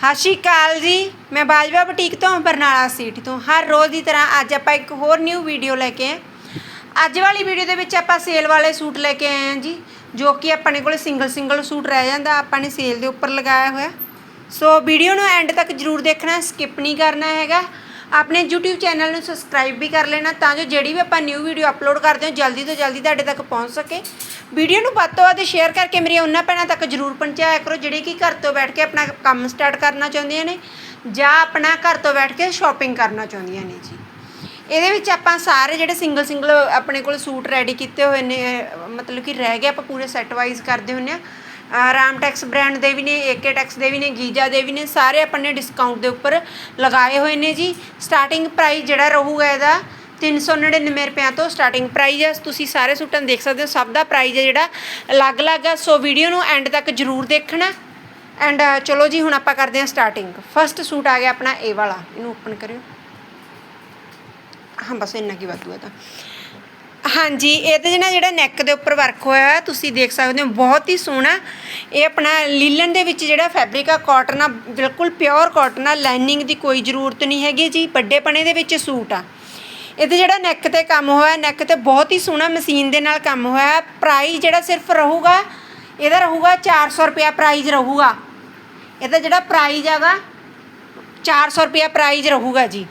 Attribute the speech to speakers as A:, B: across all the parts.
A: ਸਤਿ ਸ਼੍ਰੀ ਅਕਾਲ ਜੀ। ਮੈਂ ਬਾਜਵਾ ਬੁਟੀਕ ਤੋਂ ਬਰਨਾਲਾ ਸਿਟੀ ਤੋਂ। ਹਰ ਰੋਜ਼ ਦੀ ਤਰ੍ਹਾਂ ਅੱਜ ਆਪਾਂ ਇੱਕ ਹੋਰ ਨਿਊ ਵੀਡੀਓ ਲੈ ਕੇ ਆਏ ਅੱਜ ਵਾਲੀ ਵੀਡੀਓ ਦੇ ਵਿੱਚ ਆਪਾਂ ਸੇਲ ਵਾਲੇ ਸੂਟ ਲੈ ਕੇ ਆਏ ਹਾਂ ਜੀ, ਜੋ ਕਿ ਆਪਣੇ ਕੋਲ ਸਿੰਗਲ ਸਿੰਗਲ ਸੂਟ ਰਹਿ ਜਾਂਦਾ। ਆਪਾਂ ਨੇ ਸੇਲ ਦੇ ਉੱਪਰ ਲਗਾਇਆ ਹੋਇਆ। ਸੋ ਵੀਡੀਓ ਨੂੰ ਐਂਡ ਤੱਕ ਜਰੂਰ ਦੇਖਣਾ ਸਕਿਪ ਨਹੀਂ ਕਰਨਾ ਹੈਗਾ। ਆਪਣੇ YouTube ਚੈਨਲ ਨੂੰ ਸਬਸਕ੍ਰਾਈਬ ਵੀ ਕਰ ਲੈਣਾ ਤਾਂ ਜੋ ਜਿਹੜੀ ਵੀ ਆਪਾਂ ਨਿਊ ਵੀਡੀਓ ਅਪਲੋਡ ਕਰਦੇ ਹਾਂ, ਜਲਦੀ ਤੋਂ ਜਲਦੀ ਤੁਹਾਡੇ ਤੱਕ ਪਹੁੰਚ ਸਕੇ। ਵੀਡੀਓ ਨੂੰ ਵੱਧ ਤੋਂ ਵੱਧ ਸ਼ੇਅਰ ਕਰਕੇ ਮੇਰੀਆਂ ਉਹਨਾਂ ਭੈਣਾਂ ਤੱਕ ਜਰੂਰ ਪਹੁੰਚਾਇਆ ਕਰੋ, ਜਿਹੜੇ ਕਿ ਘਰ ਤੋਂ ਬੈਠ ਕੇ ਆਪਣਾ ਕੰਮ ਸਟਾਰਟ ਕਰਨਾ ਚਾਹੁੰਦੀਆਂ ਨੇ ਜਾਂ ਆਪਣਾ ਘਰ ਤੋਂ ਬੈਠ ਕੇ ਸ਼ਾਪਿੰਗ ਕਰਨਾ ਚਾਹੁੰਦੀਆਂ ਨੇ ਜੀ। ਇਹਦੇ ਵਿੱਚ ਆਪਾਂ ਸਾਰੇ ਜਿਹੜੇ ਸਿੰਗਲ ਸਿੰਗਲ ਆਪਣੇ ਕੋਲ ਸੂਟ ਰੈਡੀ ਕੀਤੇ ਹੋਏ ਨੇ, ਮਤਲਬ ਕਿ ਰਹਿ ਗਏ ਆਪਾਂ ਪੂਰੇ ਸੈੱਟ ਵਾਈਜ਼ ਕਰਦੇ ਹੁੰਨੇ ਆ ਰਾਮਟੈਕਸ ਬ੍ਰਾਂਡ ਦੇ ਵੀ ਨੇ ਏਕੇ ਟੈਕਸ ਦੇ ਵੀ ਨੇ ਗੀਜਾ ਦੇ ਵੀ ਨੇ, ਸਾਰੇ ਆਪਾਂ ਨੇ ਡਿਸਕਾਊਂਟ ਦੇ ਉੱਪਰ ਲਗਾਏ ਹੋਏ ਨੇ ਜੀ। ਸਟਾਰਟਿੰਗ ਪ੍ਰਾਈਸ ਜਿਹੜਾ ਰਹੂਗਾ ਇਹਦਾ 399 ਰੁਪਏ ਤੋਂ ਸਟਾਰਟਿੰਗ ਪ੍ਰਾਈਸ ਹੈ ਤੁਸੀਂ ਸਾਰੇ ਸੂਟਾਂ ਨੂੰ ਦੇਖ ਸਕਦੇ ਹੋ, ਸਭ ਦਾ ਪ੍ਰਾਈਸ ਹੈ ਜਿਹੜਾ। ਅਲੱਗ-ਅਲੱਗ ਆ, ਸੋ ਵੀਡੀਓ ਨੂੰ ਐਂਡ ਤੱਕ ਜਰੂਰ ਦੇਖਣਾ। ਐਂਡ ਚਲੋ ਜੀ, ਹੁਣ ਆਪਾਂ ਕਰਦੇ ਹਾਂ ਸਟਾਰਟਿੰਗ ਫਰਸਟ ਸੂਟ ਆ ਗਿਆ ਆਪਣਾ, ਇਹ ਵਾਲਾ। ਇਹਨੂੰ ਓਪਨ ਕਰਿਓ। ਹਾਂ, ਬਸ ਇੰਨਾ ਕੀ ਵਾਧੂ ਹੈ ਤਾਂ। ਹਾਂਜੀ, ਇਹ ਤੇ ਜਿਹੜਾ ਜਿਹੜਾ ਨੈਕ ਦੇ ਉੱਪਰ ਵਰਕ ਹੋਇਆ ਹੈ ਤੁਸੀਂ ਦੇਖ ਸਕਦੇ ਹੋ, ਬਹੁਤ ਹੀ ਸੋਹਣਾ। ਇਹ ਆਪਣਾ ਲੀਲਨ ਦੇ ਵਿੱਚ ਜਿਹੜਾ ਫੈਬਰਿਕ ਆ ਕਾਟਨ ਆ, ਬਿਲਕੁਲ ਪਿਓਰ ਕਾਟਨ ਆ ਲਾਈਨਿੰਗ ਦੀ ਕੋਈ ਜ਼ਰੂਰਤ ਨਹੀਂ ਹੈਗੀ ਜੀ ਵੱਡੇ ਪਣੇ ਦੇ ਵਿੱਚ ਸੂਟ ਆ। ਇਹਦੇ ਜਿਹੜਾ ਨੈਕ ਤੇ ਕੰਮ ਹੋਇਆ ਨੈਕ ਤੇ ਬਹੁਤ ਹੀ ਸੋਹਣਾ ਮਸ਼ੀਨ ਦੇ ਨਾਲ ਕੰਮ ਹੋਇਆ। ਪ੍ਰਾਈਸ ਜਿਹੜਾ ਸਿਰਫ ਰਹੂਗਾ, ਇਹਦਾ ਰਹੂਗਾ 400 ਰੁਪਿਆ ਪ੍ਰਾਈਸ ਰਹੂਗਾ। ਇਹਦਾ ਜਿਹੜਾ ਪ੍ਰਾਈਸ ਹੈਗਾ 400 ਰੁਪਿਆ ਪ੍ਰਾਈਸ ਰਹੂਗਾ ਜੀ।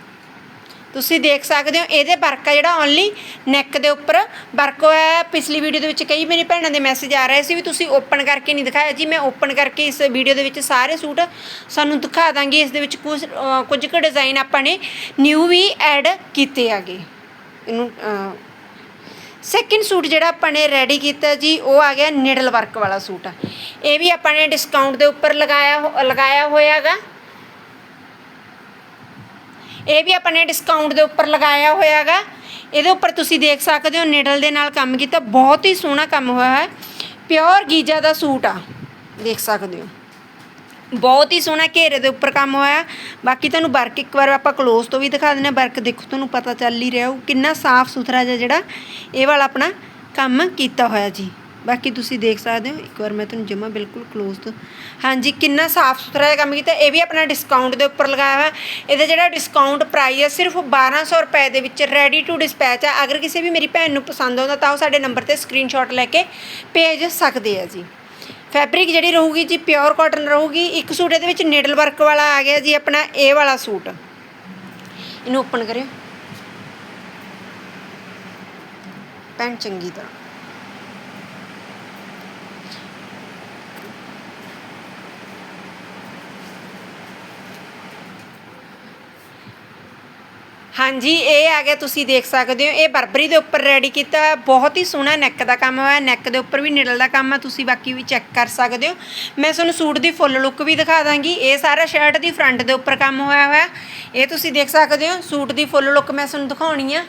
A: ਤੁਸੀਂ ਦੇਖ ਸਕਦੇ ਹੋ, ਇਹਦੇ ਵਰਕ ਆ ਜਿਹੜਾ ਓਨਲੀ ਨੈਕ ਦੇ ਉੱਪਰ। ਵਰਕ ਹੋਇਆ ਪਿਛਲੀ ਵੀਡੀਓ ਦੇ ਵਿੱਚ ਕਈ ਮੇਰੀ ਭੈਣਾਂ ਦੇ ਮੈਸੇਜ ਆ ਰਹੇ ਸੀ ਵੀ ਤੁਸੀਂ ਓਪਨ ਕਰਕੇ ਨਹੀਂ ਦਿਖਾਇਆ। ਜੀ, ਮੈਂ ਓਪਨ ਕਰਕੇ ਇਸ ਵੀਡੀਓ ਦੇ ਵਿੱਚ ਸਾਰੇ ਸੂਟ ਸਾਨੂੰ ਦਿਖਾ ਦਾਂਗੀ। ਇਸ ਦੇ ਵਿੱਚ ਕੁਝ ਕੁਝ ਕੁ ਡਿਜ਼ਾਈਨ ਆਪਾਂ ਨੇ ਨਿਊ ਵੀ ਐਡ ਕੀਤੇ ਆਗੇ ਇਹਨੂੰ ਸੈਕਿੰਡ ਸੂਟ ਜਿਹੜਾ ਆਪਾਂ ਨੇ ਰੈਡੀ ਕੀਤਾ ਜੀ, ਉਹ ਆ ਗਿਆ ਨਿਡਲ ਵਰਕ ਵਾਲਾ ਸੂਟ। ਇਹ ਵੀ ਆਪਾਂ ਨੇ ਡਿਸਕਾਊਂਟ ਦੇ ਉੱਪਰ ਲਗਾਇਆ ਹੋ- ਲਗਾਇਆ ਹੋਇਆ ਹੈਗਾ ਇਹ ਵੀ ਆਪਾਂ ਨੇ ਡਿਸਕਾਊਂਟ ਦੇ ਉੱਪਰ ਲਗਾਇਆ ਹੋਇਆ ਹੈਗਾ ਇਹਦੇ ਉੱਪਰ ਤੁਸੀਂ ਦੇਖ ਸਕਦੇ ਹੋ, ਨਿਡਲ ਦੇ ਨਾਲ ਕੰਮ ਕੀਤਾ। ਬਹੁਤ ਹੀ ਸੋਹਣਾ ਕੰਮ ਹੋਇਆ ਹੈ। ਪਿਓਰ ਗੀਜਾ ਦਾ ਸੂਟ ਆ। ਦੇਖ ਸਕਦੇ ਹੋ। ਬਹੁਤ ਹੀ ਸੋਹਣਾ ਘੇਰੇ ਦੇ ਉੱਪਰ ਕੰਮ ਹੋਇਆ ਬਾਕੀ ਤੁਹਾਨੂੰ ਵਰਕ ਇੱਕ ਵਾਰ ਆਪਾਂ ਕਲੋਜ਼ ਤੋਂ ਵੀ ਦਿਖਾ ਦਿੰਦੇ ਹਾਂ। ਵਰਕ ਦੇਖੋ, ਤੁਹਾਨੂੰ ਪਤਾ ਚੱਲ ਹੀ ਰਿਹਾ ਉਹ ਕਿੰਨਾ ਸਾਫ਼ ਸੁਥਰਾ ਜਿਹਾ ਜਿਹੜਾ ਇਹ ਵਾਲਾ ਆਪਣਾ ਕੰਮ ਕੀਤਾ ਹੋਇਆ ਜੀ। ਬਾਕੀ ਤੁਸੀਂ ਦੇਖ ਸਕਦੇ ਹੋ, ਇੱਕ ਵਾਰ ਮੈਂ ਤੁਹਾਨੂੰ ਜਮਾ ਬਿਲਕੁਲ ਕਲੋਜ਼ ਤੋਂ ਹਾਂਜੀ, ਕਿੰਨਾ ਸਾਫ਼ ਸੁਥਰਾ ਜਿਹਾ ਕੰਮ ਕੀਤਾ। ਇਹ ਵੀ ਆਪਣਾ ਡਿਸਕਾਊਂਟ ਦੇ ਉੱਪਰ ਲਗਾਇਆ ਹੋਇਆ। ਇਹਦਾ ਜਿਹੜਾ ਡਿਸਕਾਊਂਟ ਪ੍ਰਾਈਸ ਹੈ ਸਿਰਫ 1200 ਰੁਪਏ ਦੇ ਵਿੱਚ ਰੈਡੀ ਟੂ ਡਿਸਪੈਚ ਆ। ਅਗਰ ਕਿਸੇ ਵੀ ਮੇਰੀ ਭੈਣ ਨੂੰ ਪਸੰਦ ਆਉਂਦਾ, ਤਾਂ ਉਹ ਸਾਡੇ ਨੰਬਰ ਤੇ ਸਕਰੀਨਸ਼ਾਟ ਲੈ ਕੇ ਭੇਜ ਸਕਦੇ ਆ ਜੀ। ਫੈਬਰਿਕ ਜਿਹੜੀ ਰਹੂਗੀ ਜੀ ਪਿਓਰ ਕਾਟਨ ਰਹੂਗੀ। ਇੱਕ ਸੂਟ ਇਹਦੇ ਵਿੱਚ ਨੀਡਲ ਵਰਕ ਵਾਲਾ ਆ ਗਿਆ ਜੀ, ਆਪਣਾ ਇਹ ਵਾਲਾ ਸੂਟ। ਇਹਨੂੰ ਓਪਨ ਕਰਿਓ। ਪੈਨ ਚੰਗੀ ਤਰ੍ਹਾਂ। ਹਾਂਜੀ ਇਹ ਆ ਗਿਆ ਤੁਸੀਂ ਦੇਖ ਸਕਦੇ ਹੋ ਇਹ ਬਰਬਰੀ ਦੇ ਉੱਪਰ ਰੈਡੀ ਕੀਤਾ ਹੋਇਆ, ਬਹੁਤ ਹੀ ਸੋਹਣਾ ਨੈਕ ਦਾ ਕੰਮ ਹੋਇਆ ਨੈਕ ਦੇ ਉੱਪਰ ਵੀ ਨਿਡਲ ਦਾ ਕੰਮ ਆ ਤੁਸੀਂ ਬਾਕੀ ਵੀ ਚੈੱਕ ਕਰ ਸਕਦੇ ਹੋ। ਮੈਂ ਤੁਹਾਨੂੰ ਸੂਟ ਦੀ ਫੁੱਲ ਲੁੱਕ ਵੀ ਦਿਖਾ ਦਾਂਗੀ ਇਹ ਸਾਰਾ ਸ਼ਰਟ ਦੀ ਫਰੰਟ ਦੇ ਉੱਪਰ ਕੰਮ ਹੋਇਆ ਹੋਇਆ ਇਹ ਤੁਸੀਂ ਦੇਖ ਸਕਦੇ ਹੋ ਸੂਟ ਦੀ ਫੁੱਲ ਲੁੱਕ ਮੈਂ ਤੁਹਾਨੂੰ ਦਿਖਾਉਣੀ ਆ।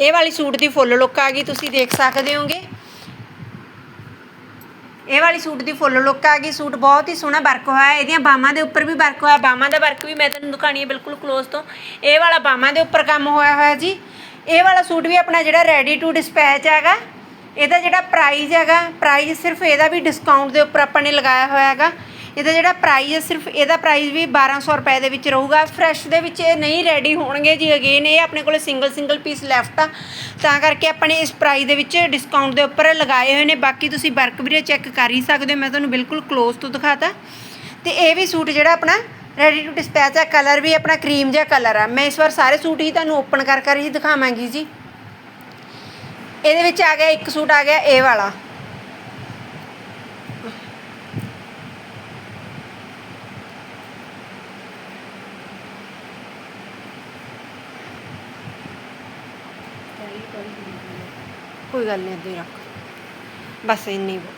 A: ਇਹ ਵਾਲੀ ਸੂਟ ਦੀ ਫੁੱਲ ਲੁੱਕ ਆ ਗਈ ਤੁਸੀਂ ਦੇਖ ਸਕਦੇ ਹੋਗੇ। ਇਹ ਵਾਲੀ ਸੂਟ ਦੀ ਫੁੱਲ ਲੁੱਕ ਆ ਗਈ। ਸੂਟ ਬਹੁਤ ਹੀ ਸੋਹਣਾ ਵਰਕ ਹੋਇਆ। ਇਹਦੀਆਂ ਬਾਹਾਂ ਦੇ ਉੱਪਰ ਵੀ ਵਰਕ ਹੋਇਆ। ਬਾਹਾਂ ਦਾ ਵਰਕ ਵੀ ਮੈਂ ਤੁਹਾਨੂੰ ਦਿਖਾਣੀ ਹੈ ਬਿਲਕੁਲ ক্লোਜ਼ ਤੋਂ। ਇਹ ਵਾਲਾ ਬਾਹਾਂ ਦੇ ਉੱਪਰ ਕੰਮ ਹੋਇਆ ਹੋਇਆ ਜੀ। ਇਹ ਵਾਲਾ ਸੂਟ ਵੀ ਆਪਣਾ ਜਿਹੜਾ ਰੈਡੀ ਟੂ ਡਿਸਪੈਚ ਹੈਗਾ, ਇਹਦਾ ਜਿਹੜਾ ਪ੍ਰਾਈਸ ਹੈਗਾ ਪ੍ਰਾਈਸ ਸਿਰਫ ਇਹਦਾ ਵੀ ਡਿਸਕਾਊਂਟ ਦੇ ਉੱਪਰ ਆਪਾਂ ਨੇ ਲਗਾਇਆ ਹੋਇਆ ਹੈਗਾ। ਇਹਦਾ ਜਿਹੜਾ ਪ੍ਰਾਈਸ ਹੈ ਸਿਰਫ ਇਹਦਾ ਪ੍ਰਾਈਸ ਵੀ 1200 ਰੁਪਏ ਦੇ ਵਿੱਚ ਰਹੂਗਾ। ਫਰੈਸ਼ ਦੇ ਵਿੱਚ ਇਹ ਨਹੀਂ ਰੈਡੀ ਹੋਣਗੇ ਜੀ ਅਗੇਨ ਇਹ ਆਪਣੇ ਕੋਲ ਸਿੰਗਲ ਸਿੰਗਲ ਪੀਸ ਲੈਫਟ ਆ। ਤਾਂ ਕਰਕੇ ਆਪਾਂ ਨੇ ਇਸ ਪ੍ਰਾਈਸ ਦੇ ਵਿੱਚ ਡਿਸਕਾਊਂਟ ਦੇ ਉੱਪਰ ਲਗਾਏ ਹੋਏ ਨੇ। ਬਾਕੀ ਤੁਸੀਂ ਵਰਕ ਵੀਰੇ ਚੈੱਕ ਕਰ ਹੀ ਸਕਦੇ ਹੋ। ਮੈਂ ਤੁਹਾਨੂੰ ਬਿਲਕੁਲ ক্লোਜ਼ ਤੋਂ ਦਿਖਾਤਾ। ਤੇ ਇਹ ਵੀ ਸੂਟ ਜਿਹੜਾ ਆਪਣਾ ਰੈਡੀ ਟੂ ਡਿਸਪੈਚ ਆ ਕਲਰ ਵੀ ਆਪਣਾ ਕਰੀਮ ਜਿਹਾ ਕਲਰ ਆ। ਮੈਂ ਇਸ ਵਾਰ ਸਾਰੇ ਸੂਟ ਹੀ ਤੁਹਾਨੂੰ ਓਪਨ ਕਰ ਕਰ ਹੀ ਦਿਖਾਵਾਂਗੀ ਜੀ। ਇਹਦੇ ਵਿੱਚ ਆ ਗਿਆ, ਇੱਕ ਸੂਟ ਆ ਗਿਆ, ਇਹ ਵਾਲਾ। ਕੋਈ ਗੱਲ ਨਹੀਂ ਇੱਦਾਂ ਹੀ ਰੱਖ ਬਸ ਇੰਨੀ ਬਹੁਤ ਹੈ।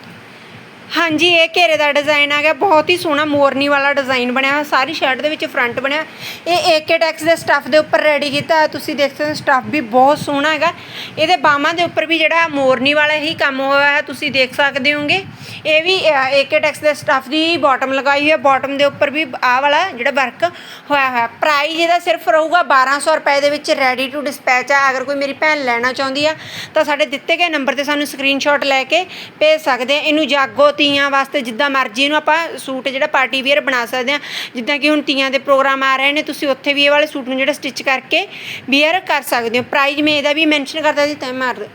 A: ਹਾਂਜੀ, ਇਹ ਘੇਰੇ ਦਾ ਡਿਜ਼ਾਈਨ ਆ ਗਿਆ। ਬਹੁਤ ਹੀ ਸੋਹਣਾ ਮੋਰਨੀ ਵਾਲਾ ਡਿਜ਼ਾਈਨ ਬਣਿਆ ਹੋਇਆ। ਸਾਰੀ ਸ਼ਰਟ ਦੇ ਵਿੱਚ ਫਰੰਟ ਬਣਿਆ। ਇਹ ਏਕੇ ਟੈਕਸ ਦੇ ਸਟੱਫ ਦੇ ਉੱਪਰ ਰੈਡੀ ਕੀਤਾ ਹੈ। ਤੁਸੀਂ ਦੇਖ ਸਕਦੇ ਹੋ ਸਟੱਫ ਵੀ ਬਹੁਤ ਸੋਹਣਾ ਹੈਗਾ। ਇਹਦੇ ਬਾਹਾਂ ਦੇ ਉੱਪਰ ਵੀ ਜਿਹੜਾ ਮੋਰਨੀ ਵਾਲਾ ਹੀ ਕੰਮ ਹੋਇਆ ਹੈ ਤੁਸੀਂ ਦੇਖ ਸਕਦੇ ਹੋਗੇ ਇਹ ਵੀ ਏਕੇ ਟੈਕਸ ਦੇ ਸਟੱਫ ਦੀ ਬਾਟਮ ਲਗਾਈ ਹੋਈ ਹੈ ਬਾਟਮ ਦੇ ਉੱਪਰ ਵੀ ਆਹ ਵਾਲਾ ਜਿਹੜਾ ਵਰਕ ਹੋਇਆ ਹੋਇਆ। ਪ੍ਰਾਈਸ ਇਹਦਾ ਸਿਰਫ ਰਹੂਗਾ 1200 ਰੁਪਏ ਦੇ ਵਿੱਚ ਰੈਡੀ ਟੂ ਡਿਸਪੈਚ ਆ। ਅਗਰ ਕੋਈ ਮੇਰੀ ਭੈਣ ਲੈਣਾ ਚਾਹੁੰਦੀ ਆ, ਤਾਂ ਸਾਡੇ ਦਿੱਤੇ ਗਏ ਨੰਬਰ ਤੇ ਸਾਨੂੰ ਸਕਰੀਨਸ਼ਾਟ ਲੈ ਕੇ ਭੇਜ ਸਕਦੇ ਆ। ਇਹਨੂੰ ਜਾਗੋ ਤੀਆਂ ਵਾਸਤੇ ਜਿੱਦਾਂ ਮਰਜ਼ੀ ਇਹਨੂੰ ਆਪਾਂ ਸੂਟ ਜਿਹੜਾ ਪਾਰਟੀ ਵੇਅਰ ਬਣਾ ਸਕਦੇ ਆ ਜਿੱਦਾਂ ਕਿ ਹੁਣ ਤੀਆਂ ਦੇ ਪ੍ਰੋਗਰਾਮ ਆ ਰਹੇ ਨੇ, ਤੁਸੀਂ ਉੱਥੇ ਵੀ ਇਹ ਵਾਲੇ ਸੂਟ ਨੂੰ ਜਿਹੜਾ ਸਟਿਚ ਕਰਕੇ ਵੇਅਰ ਕਰ ਸਕਦੇ ਹੋ। ਪ੍ਰਾਈਜ਼ ਮੈਂ ਇਹਦਾ ਵੀ ਮੈਂਸ਼ਨ ਕਰਦਾ ਜੀ ਤਾਂ ਮਾਰ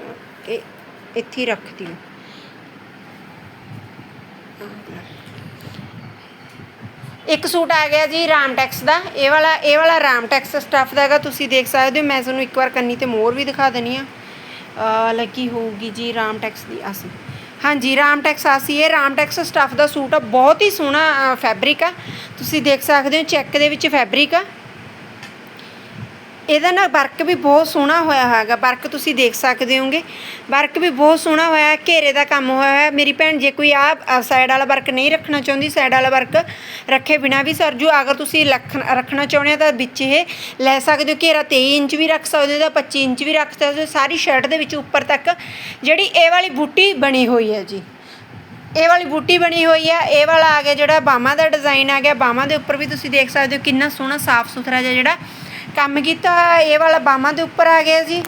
A: ਇਹ ਇੱਥੇ ਹੀ ਰੱਖਦੀ ਹਾਂ। ਇੱਕ ਸੂਟ ਆ ਗਿਆ ਜੀ ਰਾਮਟੈਕਸ ਦਾ। ਇਹ ਵਾਲਾ ਇਹ ਵਾਲਾ ਰਾਮਟੈਕਸ ਸਟੱਫ ਦਾ ਹੈਗਾ, ਤੁਸੀਂ ਦੇਖ ਸਕਦੇ ਹੋ। ਮੈਂ ਤੁਹਾਨੂੰ ਇੱਕ ਵਾਰ ਕੰਨੀ ਤੇ ਮੋਰ ਵੀ ਦਿਖਾ ਦਨੀ ਆ ਲੱਗੀ ਹੋਊਗੀ ਜੀ ਰਾਮਟੈਕਸ ਦੀ ਅਸੀਂ ਹਾਂਜੀ ਰਾਮਟੈਕਸ ਆਸੀ ਇਹ ਰਾਮਟੈਕਸ ਸਟੱਫ ਦਾ ਸੂਟ ਆ। ਬਹੁਤ ਹੀ ਸੋਹਣਾ ਫੈਬਰਿਕ ਆ। ਤੁਸੀਂ ਦੇਖ ਸਕਦੇ ਹੋ, ਚੈੱਕ ਦੇ ਵਿੱਚ ਫੈਬਰਿਕ ਆ। ਇਹਦਾ ਨਾ ਵਰਕ ਵੀ ਬਹੁਤ ਸੋਹਣਾ ਹੋਇਆ ਹੈਗਾ। ਵਰਕ ਤੁਸੀਂ ਦੇਖ ਸਕਦੇ ਹੋਗੇ ਵਰਕ ਵੀ ਬਹੁਤ ਸੋਹਣਾ ਹੋਇਆ, ਘੇਰੇ ਦਾ ਕੰਮ ਹੋਇਆ ਹੈ ਮੇਰੀ ਭੈਣ ਜੇ ਕੋਈ ਆ ਸਾਈਡ ਵਾਲਾ ਵਰਕ ਨਹੀਂ ਰੱਖਣਾ ਚਾਹੁੰਦੀ ਸਾਈਡ ਵਾਲਾ ਵਰਕ ਰੱਖੇ ਬਿਨਾ ਵੀ ਸਰਜੂ ਅਗਰ ਤੁਸੀਂ ਲੱਖ- ਰੱਖਣਾ ਚਾਹੁੰਦੇ ਹੋ ਤਾਂ ਵਿੱਚ ਇਹ ਲੈ ਸਕਦੇ ਹੋ। ਘੇਰਾ 23 ਇੰਚ ਵੀ ਰੱਖ ਸਕਦੇ ਹੋ ਜਾਂ 25 ਇੰਚ ਵੀ ਰੱਖ ਸਕਦੇ ਹੋ। ਸਾਰੀ ਸ਼ਰਟ ਦੇ ਵਿੱਚ ਉੱਪਰ ਤੱਕ ਜਿਹੜੀ ਇਹ ਵਾਲੀ ਬੂਟੀ ਬਣੀ ਹੋਈ ਹੈ ਜੀ। ਇਹ ਵਾਲੀ ਬੂਟੀ ਬਣੀ ਹੋਈ ਹੈ। ਇਹ ਵਾਲਾ ਆ ਗਿਆ ਜਿਹੜਾ ਬਾਹਾਂ ਦਾ ਡਿਜ਼ਾਈਨ ਆ ਗਿਆ। ਬਾਹਾਂ ਦੇ ਉੱਪਰ ਵੀ ਤੁਸੀਂ ਦੇਖ ਸਕਦੇ ਹੋ ਕਿੰਨਾ ਸੋਹਣਾ ਸਾਫ਼ ਸੁਥਰਾ ਜਿਹਾ ਜਿਹੜਾ ਕੰਮ ਕੀਤਾ ਹੋਇਆ, ਇਹ ਵਾਲਾ ਬਾਹਾਂ ਦੇ ਉੱਪਰ ਆ ਗਿਆ ਜੀ।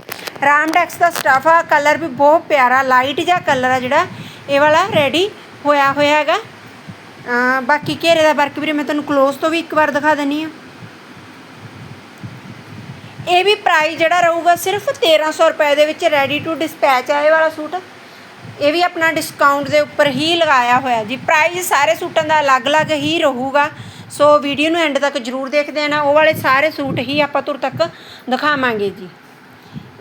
A: ਰਾਮ ਡੈਕਸ ਦਾ ਸਟਫ ਆ ਕਲਰ ਵੀ ਬਹੁਤ ਪਿਆਰਾ ਲਾਈਟ ਜਿਹਾ ਕਲਰ ਆ ਜਿਹੜਾ, ਇਹ ਵਾਲਾ ਰੈਡੀ ਹੋਇਆ ਹੋਇਆ ਹੈਗਾ। ਬਾਕੀ ਘੇਰੇ ਦਾ ਵਰਕ ਵੀਰੇ ਮੈਂ ਤੁਹਾਨੂੰ ਕਲੋਜ਼ ਤੋਂ ਵੀ ਇੱਕ ਵਾਰ ਦਿਖਾ ਦਨੀ ਆ। ਇਹ ਵੀ ਪ੍ਰਾਈਸ ਜਿਹੜਾ ਰਹੂਗਾ ਸਿਰਫ 1300 ਰੁਪਏ ਦੇ ਵਿੱਚ ਰੈਡੀ ਟੂ ਡਿਸਪੈਚ ਆ ਇਹ ਵਾਲਾ ਸੂਟ। ਇਹ ਵੀ ਆਪਣਾ ਡਿਸਕਾਊਂਟ ਦੇ ਉੱਪਰ ਹੀ ਲਗਾਇਆ ਹੋਇਆ ਜੀ। ਪ੍ਰਾਈਸ ਸਾਰੇ ਸੂਟਾਂ ਦਾ ਅਲੱਗ-ਅਲੱਗ ਹੀ ਰਹੂਗਾ। ਸੋ ਵੀਡੀਓ ਨੂੰ ਐਂਡ ਤੱਕ ਜਰੂਰ ਦੇਖਦੇ ਆਣਾ ਉਹ ਵਾਲੇ ਸਾਰੇ ਸੂਟ ਹੀ ਆਪਾਂ ਤੁਰ ਤੱਕ ਦਿਖਾਵਾਂਗੇ ਜੀ।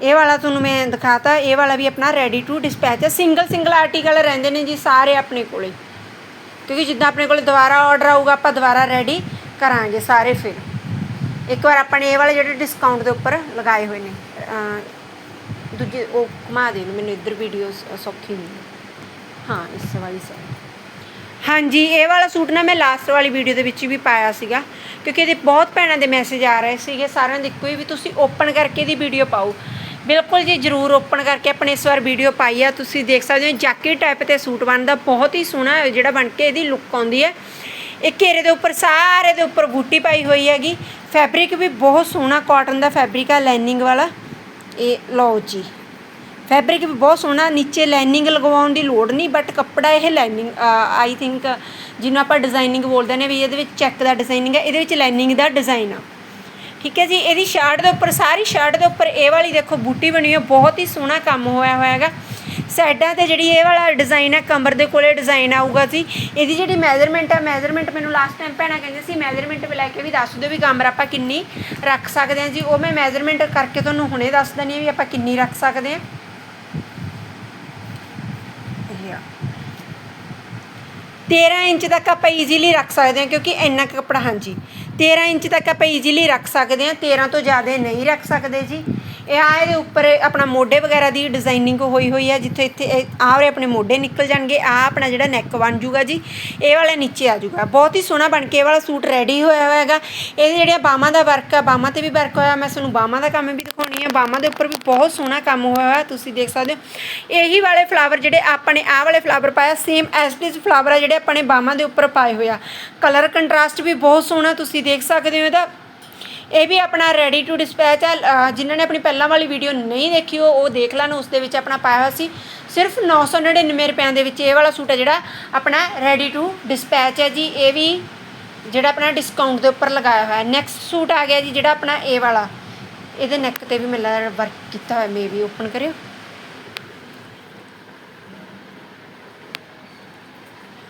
A: ਇਹ ਵਾਲਾ ਤੁਹਾਨੂੰ ਮੈਂ ਦਿਖਾਤਾ। ਇਹ ਵਾਲਾ ਵੀ ਆਪਣਾ ਰੈਡੀ ਟੂ ਡਿਸਪੈਚ ਹੈ। ਸਿੰਗਲ ਸਿੰਗਲ ਆਰਟੀਕਲ ਰਹਿੰਦੇ ਨੇ ਜੀ ਸਾਰੇ ਆਪਣੇ ਕੋਲੇ। ਕਿਉਂਕਿ ਜਿੱਦਾਂ ਆਪਣੇ ਕੋਲੇ ਦੁਬਾਰਾ ਆਰਡਰ ਆਊਗਾ, ਆਪਾਂ ਦੁਬਾਰਾ ਰੈਡੀ ਕਰਾਂਗੇ ਸਾਰੇ ਫਿਰ। ਇੱਕ ਵਾਰ ਆਪਾਂ ਨੇ ਇਹ ਵਾਲੇ ਜਿਹੜੇ ਡਿਸਕਾਊਂਟ ਦੇ ਉੱਪਰ ਲਗਾਏ ਹੋਏ ਨੇ ਦੂਜੇ, ਉਹ ਘੁਮਾ ਦੇਣ ਮੈਨੂੰ ਇੱਧਰ ਵੀਡੀਓ ਸੌਖੀ ਨਹੀਂ। ਹਾਂ, ਇਸ ਵਾਲੀ ਸਾਈਡ ਹਾਂਜੀ, ਇਹ ਵਾਲਾ ਸੂਟ ਨਾ ਮੈਂ ਲਾਸਟ ਵਾਲੀ ਵੀਡੀਓ ਦੇ ਵਿੱਚ ਵੀ ਪਾਇਆ ਸੀਗਾ, ਕਿਉਂਕਿ ਇਹਦੇ ਬਹੁਤ ਭੈਣਾਂ ਦੇ ਮੈਸੇਜ ਆ ਰਹੇ ਸੀਗੇ, ਸਾਰਿਆਂ ਦੇ ਇੱਕੋ ਹੀ ਵੀ ਤੁਸੀਂ ਓਪਨ ਕਰਕੇ ਇਹਦੀ ਵੀਡੀਓ ਪਾਓ। ਬਿਲਕੁਲ ਜੀ, ਜਰੂਰ ਓਪਨ ਕਰਕੇ ਆਪਣੇ ਇਸ ਵਾਰ ਵੀਡੀਓ ਪਾਈ ਆ, ਤੁਸੀਂ ਦੇਖ ਸਕਦੇ ਹੋ ਜਾਕਟ ਟਾਈਪ ਤੇ ਸੂਟ ਬਣਦਾ, ਬਹੁਤ ਹੀ ਸੋਹਣਾ ਜਿਹੜਾ ਬਣ ਕੇ ਇਹਦੀ ਲੁੱਕ ਆਉਂਦੀ ਹੈ। ਇਹ ਘੇਰੇ ਦੇ ਉੱਪਰ, ਸਾਰੇ ਦੇ ਉੱਪਰ ਬੂਟੀ ਪਾਈ ਹੋਈ ਹੈਗੀ ਫੈਬਰਿਕ ਵੀ ਬਹੁਤ ਸੋਹਣਾ ਕਾਟਨ ਦਾ ਫੈਬਰਿਕ ਆ ਲਾਈਨਿੰਗ ਵਾਲਾ। ਇਹ ਲਓ ਜੀ। ਫੈਬਰਿਕ ਵੀ ਬਹੁਤ ਸੋਹਣਾ, ਨੀਚੇ ਲਾਈਨਿੰਗ ਲਗਵਾਉਣ ਦੀ ਲੋੜ ਨਹੀਂ ਬਟ ਕੱਪੜਾ ਇਹ ਲਾਈਨਿੰਗ ਆਈ ਥਿੰਕ ਜਿਹਨੂੰ ਆਪਾਂ ਡਿਜ਼ਾਈਨਿੰਗ ਬੋਲਦੇ ਨੇ ਵੀ ਇਹਦੇ ਵਿੱਚ ਚੈੱਕ ਦਾ ਡਿਜ਼ਾਈਨਿੰਗ ਹੈ, ਇਹਦੇ ਵਿੱਚ ਲਾਈਨਿੰਗ ਦਾ ਡਿਜ਼ਾਈਨ ਆ। ਠੀਕ ਹੈ ਜੀ, ਇਹਦੀ ਸ਼ਰਟ ਦੇ ਉੱਪਰ, ਸਾਰੀ ਸ਼ਰਟ ਦੇ ਉੱਪਰ ਇਹ ਵਾਲੀ ਦੇਖੋ ਬੂਟੀ ਬਣੀ ਹੋਈ ਹੈ ਬਹੁਤ ਹੀ ਸੋਹਣਾ ਕੰਮ ਹੋਇਆ ਹੋਇਆ ਹੈਗਾ। ਸਾਈਡਾਂ ਤੇ ਜਿਹੜੀ ਇਹ ਵਾਲਾ ਡਿਜ਼ਾਈਨ ਹੈ, ਕਮਰ ਦੇ ਕੋਲੇ ਡਿਜ਼ਾਈਨ ਆਊਗਾ ਜੀ। ਇਹਦੀ ਜਿਹੜੀ ਮੈਜ਼ਰਮੈਂਟ ਹੈ ਮੈਜ਼ਰਮੈਂਟ ਮੈਨੂੰ ਲਾਸਟ ਟਾਈਮ ਭੈਣਾਂ ਕਹਿੰਦੇ ਸੀ ਮੈਜ਼ਰਮੈਂਟ ਵੀ ਲੈ ਕੇ ਵੀ ਦੱਸ ਦਿਓ ਵੀ ਕਮਰ ਆਪਾਂ ਕਿੰਨੀ ਰੱਖ ਸਕਦੇ ਹਾਂ ਜੀ। ਉਹ ਮੈਂ ਮੈਜ਼ਰਮੈਂਟ ਕਰਕੇ ਤੁਹਾਨੂੰ ਹੁਣੇ ਦੱਸ ਦਿੰਦੀ ਹਾਂ ਵੀ ਆਪਾਂ ਕਿੰਨੀ ਰੱਖ ਸਕਦੇ ਹਾਂ ਇਹ ਆ 13 ਇੰਚ ਤੱਕ ਆਪਾਂ ਈਜ਼ੀਲੀ ਰੱਖ ਸਕਦੇ ਹਾਂ ਕਿਉਂਕਿ ਇੰਨਾ ਕੁ ਕੱਪੜਾ, ਹਾਂਜੀ। 13 ਇੰਚ ਤੱਕ ਆਪਾਂ ਈਜ਼ੀਲੀ ਰੱਖ ਸਕਦੇ ਹਾਂ 13 ਤੋਂ ਜ਼ਿਆਦਾ ਨਹੀਂ ਰੱਖ ਸਕਦੇ ਜੀ। ਇਹ ਆ ਇਹਦੇ ਉੱਪਰ ਆਪਣਾ ਮੋਢੇ ਵਗੈਰਾ ਦੀ ਡਿਜ਼ਾਈਨਿੰਗ ਹੋਈ ਹੋਈ ਹੈ ਜਿੱਥੇ ਇੱਥੇ ਆਹ ਆਪਣੇ ਮੋਢੇ ਨਿਕਲ ਜਾਣਗੇ ਆ ਆਪਣਾ ਜਿਹੜਾ ਨੈਕ ਬਣ ਜੂਗਾ ਜੀ, ਇਹ ਵਾਲਾ ਨੀਚੇ ਆ ਜੂਗਾ ਬਹੁਤ ਹੀ ਸੋਹਣਾ ਬਣ ਕੇ ਇਹ ਵਾਲਾ ਸੂਟ ਰੈਡੀ ਹੋਇਆ ਹੋਇਆ ਹੈਗਾ। ਇਹਦੇ ਜਿਹੜੀਆਂ ਬਾਹਾਂ ਦਾ ਵਰਕ ਆ, ਬਾਹਾਂ ਤੇ ਵੀ ਵਰਕ ਹੋਇਆ, ਮੈਂ ਤੁਹਾਨੂੰ ਬਾਹਾਂ ਦਾ ਕੰਮ ਵੀ ਦਿਖਾਉਣੀ ਆ। ਬਾਹਾਂ ਦੇ ਉੱਪਰ ਵੀ ਬਹੁਤ ਸੋਹਣਾ ਕੰਮ ਹੋਇਆ ਹੋਇਆ, ਤੁਸੀਂ ਦੇਖ ਸਕਦੇ ਹੋ। ਇਹੀ ਵਾਲੇ ਫਲਾਵਰ ਜਿਹੜੇ ਆਪਣੇ ਆਹ ਵਾਲੇ ਫਲਾਵਰ ਪਾਇਆ ਸੇਮ ਐਸ ਡੀ ਫਲਾਵਰ ਆ ਜਿਹੜੇ ਆਪਣੇ ਨੇ ਬਾਹਾਂ ਦੇ ਉੱਪਰ ਪਾਏ ਹੋਇਆ ਕਲਰ ਕੰਟਰਾਸਟ ਵੀ ਬਹੁਤ ਸੋਹਣਾ, ਤੁਸੀਂ ਦੇਖ ਸਕਦੇ ਹੋ ਇਹਦਾ। ਇਹ ਵੀ ਆਪਣਾ ਰੈਡੀ ਟੂ ਡਿਸਪੈਚ ਹੈ ਜਿਨ੍ਹਾਂ ਨੇ ਆਪਣੀ ਪਹਿਲਾਂ ਵਾਲੀ ਵੀਡੀਓ ਨਹੀਂ ਦੇਖੀ, ਉਹ ਉਹ ਦੇਖ ਲੈਣ, ਉਸ ਦੇ ਵਿੱਚ ਆਪਣਾ ਪਾਇਆ ਹੋਇਆ ਸੀ। ਸਿਰਫ 999 ਰੁਪਿਆਂ ਦੇ ਵਿੱਚ ਇਹ ਵਾਲਾ ਸੂਟ ਹੈ ਜਿਹੜਾ ਆਪਣਾ ਰੈਡੀ ਟੂ ਡਿਸਪੈਚ ਹੈ ਜੀ। ਇਹ ਵੀ ਜਿਹੜਾ ਆਪਣਾ ਡਿਸਕਾਊਂਟ ਦੇ ਉੱਪਰ ਲਗਾਇਆ ਹੋਇਆ। ਹੈ ਨੈਕਸਟ ਸੂਟ ਆ ਗਿਆ ਜੀ, ਜਿਹੜਾ ਆਪਣਾ ਇਹ ਵਾਲਾ। ਇਹਦੇ ਨੈਕ ਤੇ ਵੀ ਮੈਨੂੰ ਵਰਕ ਕੀਤਾ ਹੋਇਆ ਮੇ ਵੀ ਓਪਨ ਕਰਿਓ।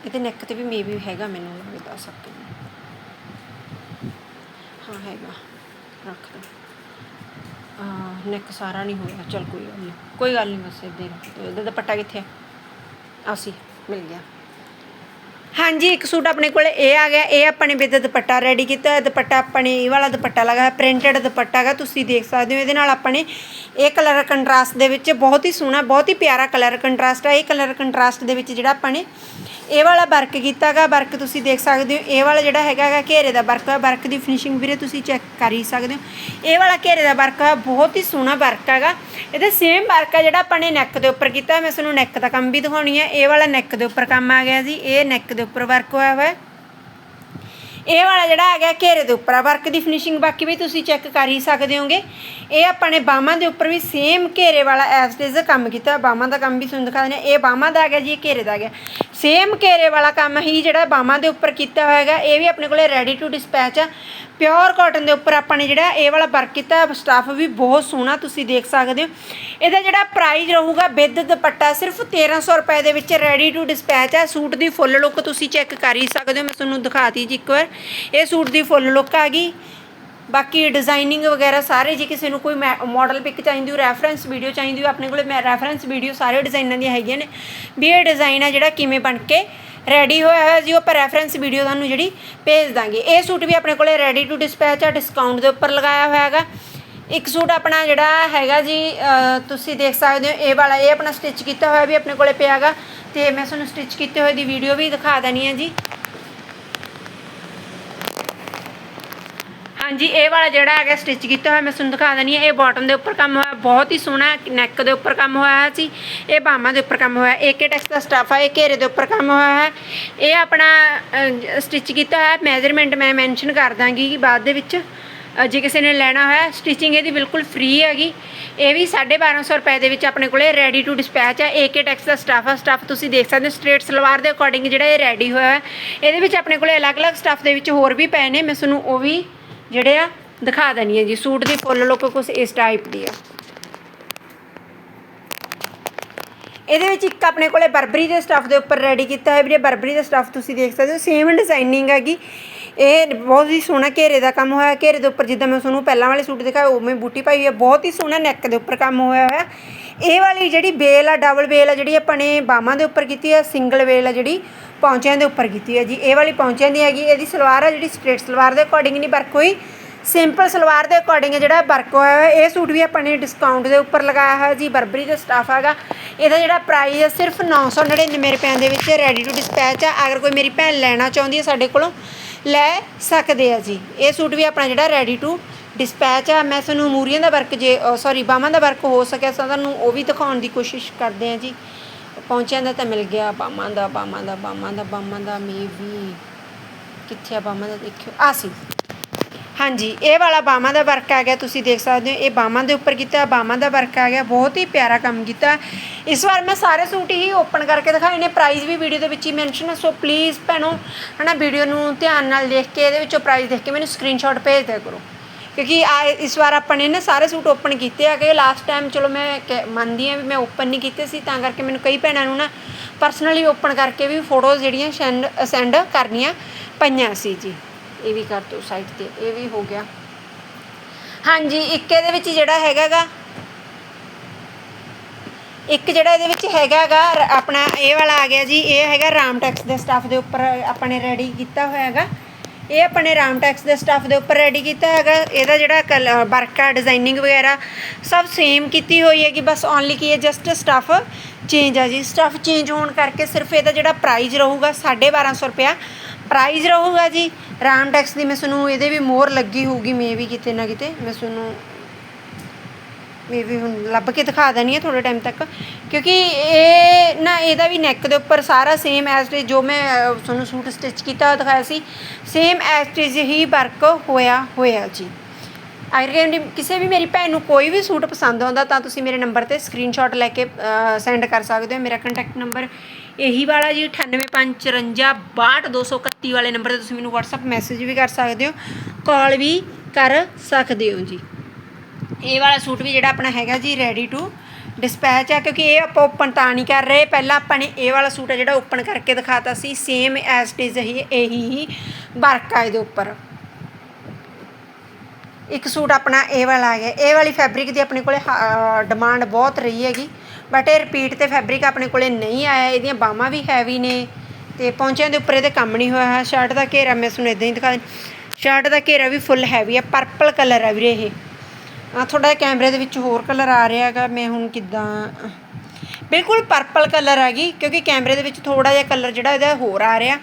A: ਇਹਦੇ ਨੈਕ ਤੇ ਵੀ ਮੇ ਵੀ ਹੈਗਾ ਮੈਨੂੰ ਲੱਗਦਾ ਸਕਦਾ ਹਾਂ, ਹੈਗਾ। ਰੱਖ ਦੋ ਨੈਕ ਸਾਰਾ ਨਹੀਂ ਹੋਇਆ। ਚਲ ਕੋਈ ਗੱਲ ਨਹੀਂ। ਕੋਈ ਗੱਲ ਨਹੀਂ, ਬਸ ਇੱਦਾਂ ਹੀ ਰੱਖ ਦਿਓ ਇਹਦਾ ਦੁਪੱਟਾ ਕਿੱਥੇ ਆ? ਆਸੀ, ਮਿਲ ਗਿਆ। ਹਾਂਜੀ, ਇੱਕ ਸੂਟ ਆਪਣੇ ਕੋਲ ਇਹ ਆ ਗਿਆ। ਇਹ ਆਪਣੇ ਨੇ ਦੁਪੱਟਾ ਰੈਡੀ ਕੀਤਾ ਹੈ ਦੁਪੱਟਾ ਆਪਣੇ ਇਹ ਵਾਲਾ ਦੁਪੱਟਾ ਲਗਾਇਆ ਪ੍ਰਿੰਟਡ ਦੁਪੱਟਾ ਹੈਗਾ। ਤੁਸੀਂ ਦੇਖ ਸਕਦੇ ਹੋ। ਇਹਦੇ ਨਾਲ ਆਪਾਂ ਨੇ ਇਹ ਕਲਰ ਕੰਟਰਾਸਟ ਦੇ ਵਿੱਚ ਬਹੁਤ ਹੀ ਸੋਹਣਾ, ਬਹੁਤ ਹੀ ਪਿਆਰਾ ਕਲਰ ਕੰਟਰਾਸਟ ਹੈ ਇਹ ਕਲਰ ਕੰਟਰਾਸਟ ਦੇ ਵਿੱਚ ਜਿਹੜਾ ਆਪਾਂ ਨੇ ਇਹ ਵਾਲਾ ਵਰਕ ਕੀਤਾਗਾ, ਵਰਕ ਤੁਸੀਂ ਦੇਖ ਸਕਦੇ ਹੋ। ਇਹ ਵਾਲਾ ਜਿਹੜਾ ਹੈਗਾ ਘੇਰੇ ਦਾ ਵਰਕ ਹੈ ਵਰਕ ਦੀ ਫਿਨਿਸ਼ਿੰਗ ਵੀਰੇ ਤੁਸੀਂ ਚੈੱਕ ਕਰ ਹੀ ਸਕਦੇ ਹੋ। ਇਹ ਵਾਲਾ ਘੇਰੇ ਦਾ ਵਰਕ ਹੈ ਬਹੁਤ ਹੀ ਸੋਹਣਾ ਵਰਕ ਹੈਗਾ। ਇਹਦਾ ਸੇਮ ਵਰਕ ਹੈ ਜਿਹੜਾ ਆਪਾਂ ਨੇ ਨੈਕ ਦੇ ਉੱਪਰ ਕੀਤਾ। ਮੈਂ ਤੁਹਾਨੂੰ ਨੈਕ ਦਾ ਕੰਮ ਵੀ ਦਿਖਾਉਣੀ ਹੈ ਇਹ ਵਾਲਾ ਨੈਕ ਦੇ ਉੱਪਰ ਕੰਮ ਆ ਗਿਆ ਜੀ। ਇਹ ਨੈਕ ਦੇ ਉੱਪਰ ਵਰਕ ਹੋਇਆ ਹੋਇਆ। ਇਹ ਵਾਲਾ ਜਿਹੜਾ ਹੈਗਾ ਘੇਰੇ ਦੇ ਉੱਪਰ ਆ। ਵਰਕ ਦੀ ਫਿਨਿਸ਼ਿੰਗ ਬਾਕੀ ਵੀ ਤੁਸੀਂ ਚੈੱਕ ਕਰ ਹੀ ਸਕਦੇ ਹੋਗੇ। ਇਹ ਆਪਾਂ ਨੇ ਬਾਹਾਂ ਦੇ ਉੱਪਰ ਵੀ ਸੇਮ ਘੇਰੇ ਵਾਲਾ ਐਸ ਦਾ ਕੰਮ ਕੀਤਾ। ਬਾਹਾਂ ਦਾ ਕੰਮ ਵੀ ਤੁਹਾਨੂੰ ਦਿਖਾ ਦਿੰਦੇ ਹਾਂ। ਇਹ ਬਾਹਾਂ ਦਾ ਹੈਗਾ ਜੀ, ਇਹ ਘੇਰੇ ਦਾ ਆ ਗਿਆ ਸੇਮ ਘੇਰੇ ਵਾਲਾ ਕੰਮ ਹੀ ਜਿਹੜਾ ਬਾਹਾਂ ਦੇ ਉੱਪਰ ਕੀਤਾ ਹੋਇਆ ਹੈਗਾ। ਇਹ ਵੀ ਆਪਣੇ ਕੋਲੇ ਰੈਡੀ ਟੂ ਡਿਸਪੈਚ ਆ। ਪਿਓਰ ਕਾਟਨ ਦੇ ਉੱਪਰ ਆਪਾਂ ਨੇ ਜਿਹੜਾ ਇਹ ਵਾਲਾ ਵਰਕ ਕੀਤਾ ਸਟਾਫ ਵੀ ਬਹੁਤ ਸੋਹਣਾ, ਤੁਸੀਂ ਦੇਖ ਸਕਦੇ ਹੋ। ਇਹਦਾ ਜਿਹੜਾ ਪ੍ਰਾਈਸ ਰਹੂਗਾ ਵਿਦ ਦੁਪੱਟਾ ਸਿਰਫ 1300 ਰੁਪਏ ਦੇ ਵਿੱਚ ਰੈਡੀ ਟੂ ਡਿਸਪੈਚ ਹੈ ਸੂਟ ਦੀ ਫੁੱਲ ਲੁੱਕ ਤੁਸੀਂ ਚੈੱਕ ਕਰ ਹੀ ਸਕਦੇ ਹੋ, ਮੈਂ ਤੁਹਾਨੂੰ ਦਿਖਾਤੀ ਜੀ ਇੱਕ ਵਾਰ। ਇਹ ਸੂਟ ਦੀ ਫੁੱਲ ਲੁੱਕ ਆ ਗਈ। ਬਾਕੀ ਡਿਜ਼ਾਈਨਿੰਗ ਵਗੈਰਾ ਸਾਰੇ, ਜੇ ਕਿਸੇ ਨੂੰ ਕੋਈ ਮਾਡਲ ਪਿਕ ਚਾਹੀਦੀ ਹੋ ਰੈਫਰੈਂਸ ਵੀਡੀਓ ਚਾਹੀਦੀ ਹੋ ਆਪਣੇ ਕੋਲੇ ਮੈਂ ਰੈਫਰੈਂਸ ਵੀਡੀਓ ਸਾਰੇ ਡਿਜ਼ਾਈਨਾਂ ਦੀਆਂ ਹੈਗੀਆਂ ਨੇ। ਵੀ ਇਹ ਡਿਜ਼ਾਈਨ ਆ ਜਿਹੜਾ ਕਿਵੇਂ ਬਣ ਕੇ ਰੈਡੀ ਹੋਇਆ ਹੋਇਆ ਜੀ ਉਹ ਆਪਾਂ ਰੈਫਰੈਂਸ ਵੀਡੀਓ ਤੁਹਾਨੂੰ ਜਿਹੜੀ ਭੇਜ ਦਾਂਗੇ। ਇਹ ਸੂਟ ਵੀ ਆਪਣੇ ਕੋਲੇ ਰੈਡੀ ਟੂ ਡਿਸਪੈਚ ਆ ਡਿਸਕਾਊਂਟ ਦੇ ਉੱਪਰ ਲਗਾਇਆ ਹੋਇਆ ਹੈਗਾ। ਇੱਕ ਸੂਟ ਆਪਣਾ ਜਿਹੜਾ ਹੈਗਾ ਜੀ ਤੁਸੀਂ ਦੇਖ ਸਕਦੇ ਹੋ, ਇਹ ਵਾਲਾ, ਇਹ ਆਪਣਾ ਸਟਿਚ ਕੀਤਾ ਹੋਇਆ ਵੀ ਆਪਣੇ ਕੋਲੇ ਪਿਆ ਹੈਗਾ। ਤੇ ਮੈਂ ਤੁਹਾਨੂੰ ਸਟਿਚ ਕੀਤੇ ਹੋਏ ਦੀ ਵੀਡੀਓ ਵੀ ਦਿਖਾ ਦੇਣੀ ਹੈ ਜੀ। ਹਾਂਜੀ, ਇਹ ਵਾਲਾ ਜਿਹੜਾ ਹੈਗਾ ਸਟਿਚ ਕੀਤਾ ਹੋਇਆ, ਮੈਂ ਤੁਹਾਨੂੰ ਦਿਖਾ ਦਨੀ ਹੈ, ਇਹ ਬਾਟਮ ਦੇ ਉੱਪਰ ਕੰਮ ਹੋਇਆ, ਬਹੁਤ ਹੀ ਸੋਹਣਾ ਨੈਕ ਦੇ ਉੱਪਰ ਕੰਮ ਹੋਇਆ ਸੀ, ਇਹ ਬਾਹਾਂ ਦੇ ਉੱਪਰ ਕੰਮ ਹੋਇਆ ਏਕੇ ਟੈਕਸ ਦਾ ਸਟਾਫ ਹੈ ਇਹ ਘੇਰੇ ਦੇ ਉੱਪਰ ਕੰਮ ਹੋਇਆ ਹੈ, ਇਹ ਆਪਣਾ ਸਟਿਚ ਕੀਤਾ ਹੋਇਆ ਮੈਜ਼ਰਮੈਂਟ ਮੈਂ ਮੈਂਸ਼ਨ ਕਰ ਦਾਂਗੀ ਬਾਅਦ ਦੇ ਵਿੱਚ ਜੇ ਕਿਸੇ ਨੇ ਲੈਣਾ ਹੋਇਆ ਸਟਿਚਿੰਗ ਇਹਦੀ ਬਿਲਕੁਲ ਫ੍ਰੀ ਹੈਗੀ, ਇਹ ਵੀ 1250 ਰੁਪਏ ਦੇ ਵਿੱਚ ਆਪਣੇ ਕੋਲੇ ਰੈਡੀ ਟੂ ਡਿਸਪੈਚ ਹੈ ਏਕੇ ਟੈਕਸ ਦਾ ਸਟਾਫ ਹੈ ਸਟਾਫ ਤੁਸੀਂ ਦੇਖ ਸਕਦੇ ਹੋ ਸਟ੍ਰੇਟ ਸਲਵਾਰ ਦੇ ਅਕੋਰਡਿੰਗ ਜਿਹੜਾ ਇਹ ਰੈਡੀ ਹੋਇਆ ਹੈ, ਇਹਦੇ ਵਿੱਚ ਆਪਣੇ ਕੋਲੇ ਅਲੱਗ-ਅਲੱਗ ਸਟਾਫ ਦੇ ਵਿੱਚ ਹੋਰ ਵੀ ਪਏ ਨੇ, ਮੈਂ ਤੁਹਾਨੂੰ ਉਹ ਵੀ ਜਿਹੜੇ ਆ, ਦਿਖਾ ਦੇਣੀ ਹੈ ਜੀ। ਸੂਟ ਦੀ ਫੁੱਲ ਲੁੱਕ ਕੁਛ ਇਸ ਟਾਈਪ ਦੀ ਆ। ਇਹਦੇ ਵਿੱਚ ਇੱਕ ਆਪਣੇ ਕੋਲੇ ਬਰਬਰੀ ਦੇ ਸਟੱਫ ਦੇ ਉੱਪਰ ਰੈਡੀ ਕੀਤਾ ਹੈ ਵੀਰੇ, ਬਰਬਰੀ ਦਾ ਸਟੱਫ ਤੁਸੀਂ ਦੇਖ ਸਕਦੇ ਹੋ। ਸੇਮ ਡਿਜ਼ਾਈਨਿੰਗ ਹੈਗੀ। ਇਹ ਬਹੁਤ ਹੀ ਸੋਹਣਾ ਘੇਰੇ ਦਾ ਕੰਮ ਹੋਇਆ। ਘੇਰੇ ਦੇ ਉੱਪਰ ਜਿੱਦਾਂ ਮੈਂ ਤੁਹਾਨੂੰ ਪਹਿਲਾਂ ਵਾਲੇ ਸੂਟ ਦਿਖਾਇਆ ਉਵੇਂ ਬੂਟੀ ਪਾਈ ਹੋਈ ਹੈ ਬਹੁਤ ਹੀ ਸੋਹਣਾ ਨੈਕ ਦੇ ਉੱਪਰ ਕੰਮ ਹੋਇਆ ਹੋਇਆ। ਇਹ ਵਾਲੀ ਜਿਹੜੀ ਬੇਲ ਆ ਡਬਲ ਬੇਲ ਆ, ਜਿਹੜੀ ਆਪਾਂ ਨੇ ਬਾਹਾਂ ਦੇ ਉੱਪਰ ਕੀਤੀ ਹੈ ਸਿੰਗਲ ਬੇਲ ਆ ਜਿਹੜੀ ਪੌਂਚਿਆਂ ਦੇ ਉੱਪਰ ਕੀਤੀ ਹੈ ਜੀ। ਇਹ ਵਾਲੀ ਪੌਂਚਿਆਂ ਦੀ ਹੈਗੀ, ਇਹਦੀ ਸਲਵਾਰ ਆ ਜਿਹੜੀ ਸਟ੍ਰੇਟ ਸਲਵਾਰ ਦੇ ਅਕੋਰਡਿੰਗ ਨਹੀਂ ਵਰਕ ਹੋਈ। ਸਿੰਪਲ ਸਲਵਾਰ ਦੇ ਅਕੋਰਡਿੰਗ ਜਿਹੜਾ ਵਰਕ ਹੋਇਆ ਹੋਇਆ, ਇਹ ਸੂਟ ਵੀ ਆਪਾਂ ਨੇ ਡਿਸਕਾਊਂਟ ਦੇ ਉੱਪਰ ਲਗਾਇਆ ਹੋਇਆ ਜੀ, ਬਰਬਰੀ ਦਾ ਸਟਾਫ ਹੈਗਾ। ਇਹਦਾ ਜਿਹੜਾ ਪ੍ਰਾਈਸ ਹੈ ਸਿਰਫ 999 ਰੁਪਏ ਦੇ ਵਿੱਚ ਰੈਡੀ ਟੂ ਡਿਸਪੈਚ ਆ। ਅਗਰ ਕੋਈ ਮੇਰੀ ਭੈਣ ਲੈਣਾ ਚਾਹੁੰਦੀ ਹੈ ਸਾਡੇ ਕੋਲੋਂ, ਲੈ ਸਕਦੇ ਆ ਜੀ। ਇਹ ਸੂਟ ਵੀ ਆਪਣਾ ਜਿਹੜਾ ਰੈਡੀ ਟੂ ਡਿਸਪੈਚ ਆ। ਮੈਂ ਤੁਹਾਨੂੰ ਮੂਰੀਆਂ ਦਾ ਵਰਕ ਜੇ ਸੌਰੀ ਬਾਹਾਂ ਦਾ ਵਰਕ ਹੋ ਸਕਿਆ, ਤਾਂ ਤੁਹਾਨੂੰ ਉਹ ਵੀ ਦਿਖਾਉਣ ਦੀ ਕੋਸ਼ਿਸ਼ ਕਰਦੇ ਆ ਜੀ। ਪਹੁੰਚਿਆਂ ਦਾ ਤਾਂ ਮਿਲ ਗਿਆ ਬਾਮਾਂ ਦਾ ਬਾਮਾਂ ਦਾ ਬਾਮਾਂ ਦਾ ਬਾਮਾਂ ਦਾ, ਮੇ ਵੀ। ਕਿੱਥੇ ਆ ਬਾਮਾਂ ਦਾ ਦੇਖਿਓ। ਆ ਸੀ। ਹਾਂਜੀ, ਇਹ ਵਾਲਾ ਬਾਹਾਂ ਦਾ ਵਰਕ ਆ ਗਿਆ, ਤੁਸੀਂ ਦੇਖ ਸਕਦੇ ਹੋ। ਇਹ ਬਾਹਾਂ ਦੇ ਉੱਪਰ ਕੀਤਾ ਬਾਹਾਂ ਦਾ ਵਰਕ ਆ ਗਿਆ। ਬਹੁਤ ਹੀ ਪਿਆਰਾ ਕੰਮ ਕੀਤਾ। ਇਸ ਵਾਰ ਮੈਂ ਸਾਰੇ ਸੂਟ ਹੀ ਓਪਨ ਕਰਕੇ ਦਿਖਾਏ ਨੇ। ਪ੍ਰਾਈਸ ਵੀ ਵੀਡੀਓ ਦੇ ਵਿੱਚ ਹੀ ਮੈਂਸ਼ਨ ਹੈ ਸੋ ਪਲੀਜ਼ ਭੈਣੋ, ਹਨਾ ਵੀਡੀਓ ਨੂੰ ਧਿਆਨ ਨਾਲ ਦੇਖ ਕੇ, ਇਹਦੇ ਵਿੱਚੋਂ ਪ੍ਰਾਈਸ ਦੇਖ ਕੇ ਮੈਨੂੰ ਸਕਰੀਨਸ਼ਾਟ ਭੇਜ ਦਿਆ ਕਰੋ। ਕਿਉਂਕਿ ਆ ਇਸ ਵਾਰ ਆਪਾਂ ਨੇ ਨਾ ਸਾਰੇ ਸੂਟ ਓਪਨ ਕੀਤੇ ਆ ਕਿ ਲਾਸਟ ਟਾਈਮ ਚਲੋ ਮੈਂ ਕਹਿ- ਮੰਨਦੀ ਆ ਵੀ ਮੈਂ ਓਪਨ ਨਹੀਂ ਕੀਤੇ ਸੀ, ਤਾਂ ਕਰਕੇ ਮੈਨੂੰ ਕਈ ਭੈਣਾਂ ਨੂੰ ਨਾ ਪਰਸਨਲੀ ਓਪਨ ਕਰਕੇ ਵੀ ਫੋਟੋਜ਼ ਜਿਹੜੀਆਂ ਸੈਂਡ ਸੈਂਡ ਕਰਨੀਆਂ ਪਈਆਂ ਸੀ ਜੀ। ਇਹ ਵੀ ਕਰ ਦੋ ਸਾਈਡ ਤੇ, ਇਹ ਵੀ ਹੋ ਗਿਆ। ਹਾਂਜੀ, ਇੱਕ ਇਹਦੇ ਵਿੱਚ ਜਿਹੜਾ ਹੈਗਾਗਾ, ਇੱਕ ਜਿਹੜਾ ਇਹਦੇ ਵਿੱਚ ਹੈਗਾਗਾ ਆਪਣਾ ਇਹ ਵਾਲਾ ਆ ਗਿਆ ਜੀ, ਇਹ ਹੈਗਾ ਰਾਮ ਟੈਕਸ ਦੇ ਸਟਾਫ ਦੇ ਉੱਪਰ ਆਪਾਂ ਨੇ ਰੈਡੀ ਕੀਤਾ ਹੋਇਆ ਹੈਗਾ ਇਹ ਆਪਣੇ ਰਾਮ ਟੈਕਸ ਦੇ ਸਟਾਫ ਦੇ ਉੱਪਰ ਰੈਡੀ ਕੀਤਾ ਹੈਗਾ। ਇਹਦਾ ਜਿਹੜਾ ਵਰਕ ਆ ਡਿਜ਼ਾਈਨਿੰਗ ਵਗੈਰਾ, ਸਭ ਸੇਮ ਕੀਤੀ ਹੋਈ ਹੈਗੀ। ਬਸ ਓਨਲੀ ਕੀ ਹੈ ਜਸਟ ਸਟਾਫ ਚੇਂਜ ਆ ਜੀ। ਸਟਾਫ ਚੇਂਜ ਹੋਣ ਕਰਕੇ ਸਿਰਫ ਇਹਦਾ ਜਿਹੜਾ ਪ੍ਰਾਈਸ ਰਹੂਗਾ 1250 ਰੁਪਿਆ ਪ੍ਰਾਈਸ ਰਹੂਗਾ ਜੀ। ਰਾਮ ਟੈਕਸ ਦੀ ਮੈਂ ਤੁਹਾਨੂੰ, ਇਹਦੇ ਵੀ ਮੋਹਰ ਲੱਗੀ ਹੋਊਗੀ ਮੇ ਵੀ ਕਿਤੇ ਨਾ ਕਿਤੇ। ਮੈਂ ਤੁਹਾਨੂੰ ਮੇ ਵੀ ਹੁਣ ਲੱਭ ਕੇ ਦਿਖਾ ਦੇਣੀ ਹੈ ਥੋੜੇ ਟਾਈਮ ਤੱਕ। ਕਿਉਂਕਿ ਇਹ ਨਾ ਇਹਦਾ ਵੀ ਨੈਕ ਦੇ ਉੱਪਰ ਸਾਰਾ ਸੇਮ ਐਸ ਟੀ ਜੋ ਮੈਂ ਅਹ, ਤੁਹਾਨੂੰ ਸੂਟ ਸਟਿਚ ਕੀਤਾ ਦਿਖਾਇਆ ਸੀ ਸੇਮ ਐਸ ਟੀ ਹੀ ਵਰਕ ਹੋਇਆ ਹੋਇਆ ਜੀ। ਅਗਰ ਕਿ ਕਿਸੇ ਵੀ ਮੇਰੀ ਭੈਣ ਨੂੰ ਕੋਈ ਵੀ ਸੂਟ ਪਸੰਦ ਆਉਂਦਾ ਤਾਂ ਤੁਸੀਂ ਮੇਰੇ ਨੰਬਰ ਤੇ ਸਕਰੀਨਸ਼ਾਟ ਲੈ ਕੇ ਸੈਂਡ ਕਰ ਸਕਦੇ ਹੋ। ਮੇਰਾ ਕੰਟੈਕਟ ਨੰਬਰ ਇਹੀ ਵਾਲਾ ਜੀ 9854562231 ਵਾਲੇ ਨੰਬਰ ਤੇ ਤੁਸੀਂ ਮੈਨੂੰ WhatsApp ਮੈਸੇਜ ਵੀ ਕਰ ਸਕਦੇ ਹੋ। ਕਾਲ ਵੀ ਕਰ ਸਕਦੇ ਹੋ ਜੀ। ਇਹ ਵਾਲਾ ਸੂਟ ਵੀ ਜਿਹੜਾ ਆਪਣਾ ਹੈਗਾ ਜੀ ਰੈਡੀ ਟੂ ਡਿਸਪੈਚ ਆ, ਕਿਉਂਕਿ ਇਹ ਆਪਾਂ ਓਪਨ ਤਾਂ ਨਹੀਂ ਕਰ ਰਹੇ। ਪਹਿਲਾਂ ਆਪਾਂ ਨੇ ਇਹ ਵਾਲਾ ਸੂਟ ਹੈ ਜਿਹੜਾ ਓਪਨ ਕਰਕੇ ਦਿਖਾਤਾ ਸੀ ਸੇਮ ਐਸ ਇਟ ਇਜ਼ ਹੀ, ਇਹੀ ਹੀ ਵਰਕ ਆ ਇਹਦੇ ਉੱਪਰ। ਇੱਕ ਸੂਟ ਆਪਣਾ ਇਹ ਵਾਲਾ ਆ ਗਿਆ। ਇਹ ਵਾਲੀ ਫੈਬਰਿਕ ਦੀ ਆਪਣੇ ਕੋਲੇ ਡਿਮਾਂਡ ਬਹੁਤ ਰਹੀ ਹੈਗੀ। ਬਟ ਇਹ ਰਿਪੀਟ ਤੇ ਫੈਬਰਿਕ ਆਪਣੇ ਕੋਲੇ ਨਹੀਂ ਆਇਆ, ਇਹਦੀਆਂ ਬਾਹਾਂ ਵੀ ਹੈਵੀ ਨੇ। ਤੇ ਪੌਂਚਿਆਂ ਦੇ ਉੱਪਰ ਇਹਦੇ ਕੰਮ ਨਹੀਂ ਹੋਇਆ। ਹੈ ਸ਼ਰਟ ਦਾ ਘੇਰਾ ਮੈਂ ਤੁਹਾਨੂੰ ਇਦਾਂ ਹੀ ਦਿਖਾ ਸ਼ਰਟ ਦਾ ਘੇਰਾ ਵੀ ਫੁੱਲ ਹੈਵੀ ਹੈ ਪਰਪਲ ਕਲਰ ਹੈ ਵੀਰੇ ਇਹ। ਥੋੜਾ ਕੈਮਰੇ ਦੇ ਵਿੱਚ ਹੋਰ ਕਲਰ ਆ ਰਿਹਾ ਹੈਗਾ, ਮੈਂ ਹੁਣ ਕਿੱਦਾਂ? ਬਿਲਕੁਲ ਪਰਪਲ ਕਲਰ ਹੈਗੀ, ਕਿਉਂਕਿ ਕੈਮਰੇ ਦੇ ਵਿੱਚ ਥੋੜਾ ਜਿਹਾ ਕਲਰ ਜਿਹੜਾ ਇਹਦਾ ਹੋਰ ਆ ਰਿਹਾ।